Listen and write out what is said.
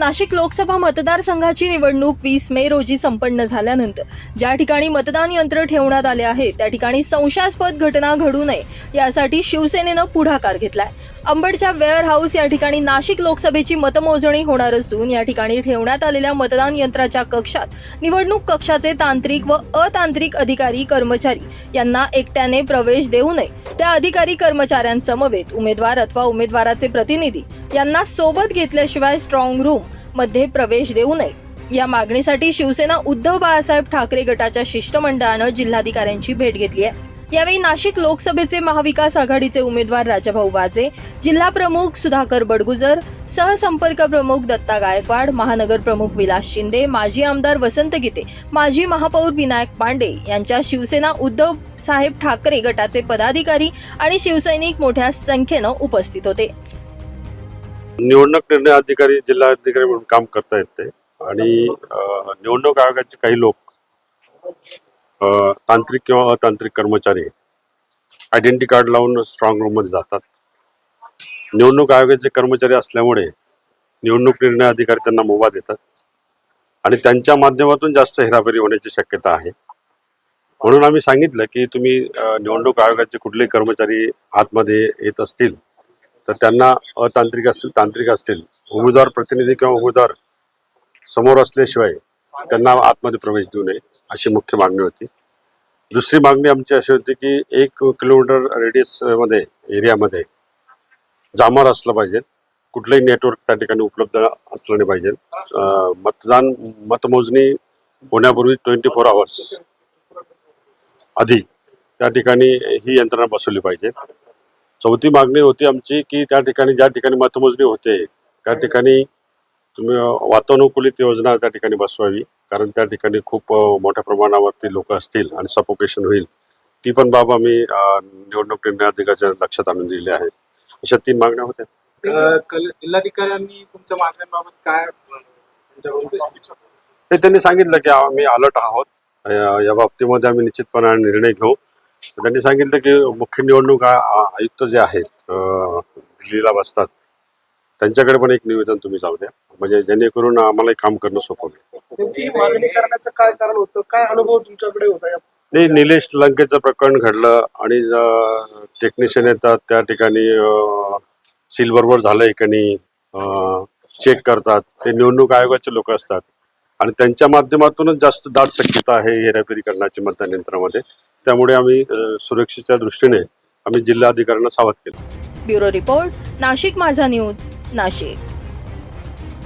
नाशिक लोकसभा मतदारसंघाची निवडणूक वीस मे रोजी संपन्न झाल्यानंतर ज्या ठिकाणी मतदान यंत्र ठेवण्यात आले आहे त्या ठिकाणी संशयास्पद घटना घडू नये यासाठी शिवसेनेनं पुढाकार घेतलाय. अंबडच्या वेअर हाऊस या ठिकाणी नाशिक लोकसभेची मतमोजणी होणार असून या ठिकाणी ठेवण्यात आलेल्या मतदान यंत्राच्या कक्षात निवडणूक कक्षाचे तांत्रिक व अतांत्रिक अधिकारी कर्मचारी यांना एकट्याने प्रवेश देऊ नये. त्या अधिकारी कर्मचाऱ्यांसमवेत उमेदवार अथवा उमेदवाराचे प्रतिनिधी यांना सोबत घेतल्याशिवाय स्ट्रॉंग रूम मध्ये प्रवेश देऊ नये. या मागणीसाठी शिवसेना उद्धव बाळासाहेब ठाकरे गटाच्या शिष्टमंडळानं जिल्हाधिकाऱ्यांची भेट घेतली आहे. यावेळी नाशिक लोकसभेचे महाविकास आघाडीचे उमेदवार राजाभाऊ वाजे जिल्हा प्रमुख सुधाकर बडगुजर सहसंपर्क प्रमुख दत्ता गायकवाड महानगर प्रमुख विलास शिंदे माजी आमदार वसंत गीते माजी महापौर विनायक पांडे यांच्या शिवसेना उद्धव साहेब ठाकरे गटाचे पदाधिकारी आणि शिवसैनिक मोठ्या संख्येनं उपस्थित होते. निवडणूक निर्णय अधिकारी जिल्हा अधिकारी म्हणून काम करता येते. आणि निवडणूक आयोगाचे काही लोक तांत्रिक किंवा अतांत्रिक कर्मचारी आयडेंटिटी कार्ड लावून स्ट्रॉंग रूममध्ये जातात. निवडणूक आयोगाचे कर्मचारी असल्यामुळे निवडणूक निर्णय अधिकारी त्यांना मुभा देतात. आणि त्यांच्या माध्यमातून जास्त हेराफेरी होण्याची शक्यता आहे. म्हणून आम्ही सांगितलं की तुम्ही निवडणूक आयोगाचे कुठलेही कर्मचारी आतमध्ये येत असतील तर त्यांना अतांत्रिक असतील तांत्रिक असतील उमेदवार प्रतिनिधी किंवा उमेदवार समोर असल्याशिवाय त्यांना आतमध्ये प्रवेश देऊ नये अशी मुख्य मागणी होती. दुसरी मागणी आमची अशी होती की एक किलोमीटर रेडियसमध्ये एरियामध्ये जामर असलं पाहिजे. कुठलंही नेटवर्क त्या ठिकाणी उपलब्ध असलं नाही पाहिजे. मतदान मतमोजणी होण्यापूर्वी ट्वेंटी फोर आवर्स आधी त्या ठिकाणी ही यंत्रणा बसवली पाहिजे. चौथी मागणी होती आमची की त्या ठिकाणी ज्या ठिकाणी मतमोजणी होते त्या ठिकाणी तुम्ही वातानुकूलित योजना त्या ठिकाणी बसवावी कारण त्या ठिकाणी खूप मोठ्या प्रमाणावरती लोक असतील आणि सफोकेशन होईल. ती पण बाब आम्ही निवडणूक निर्णय अधिकाऱ्याच्या लक्षात आणून दिली आहे. अशा तीन मागण्या होत्या. जिल्हाधिकाऱ्यांनी तुमच्या मागण्यांबाबत काय त्यांनी सांगितलं की आम्ही अलर्ट आहोत. या- बाबतीमध्ये आम्ही निश्चितपणे निर्णय घेऊ. त्यांनी सांगितलं की मुख्य निवडणूक आयुक्त जे आहेत दिल्लीला बसतात. त्यांच्याकडे पण एक निवेदन तुम्ही जाऊ द्या. म्हणजे जेणेकरून आम्हाला काम करणं सोपं होईल. करण्याचं काय कारण होतं? काय अनुभव तुमच्याकडे होता या नाही निलेश लंकेचं प्रकरण घडलं आणि टेक्निशियन येतात. त्या ठिकाणी सील बरोबर झालंय का नाही चेक करतात. ते निवडणूक आयोगाचे लोक असतात. आणि त्यांच्या माध्यमातूनच जास्त दाट शक्यता आहे हेराफेरी करण्याची मतदान यंत्रामध्ये. त्यामुळे आम्ही सुरक्षेच्या दृष्टीने आम्ही जिल्हाधिकाऱ्यांना सावध केलं. ब्युरो रिपोर्ट नाशिक माझा न्यूज नाशिक.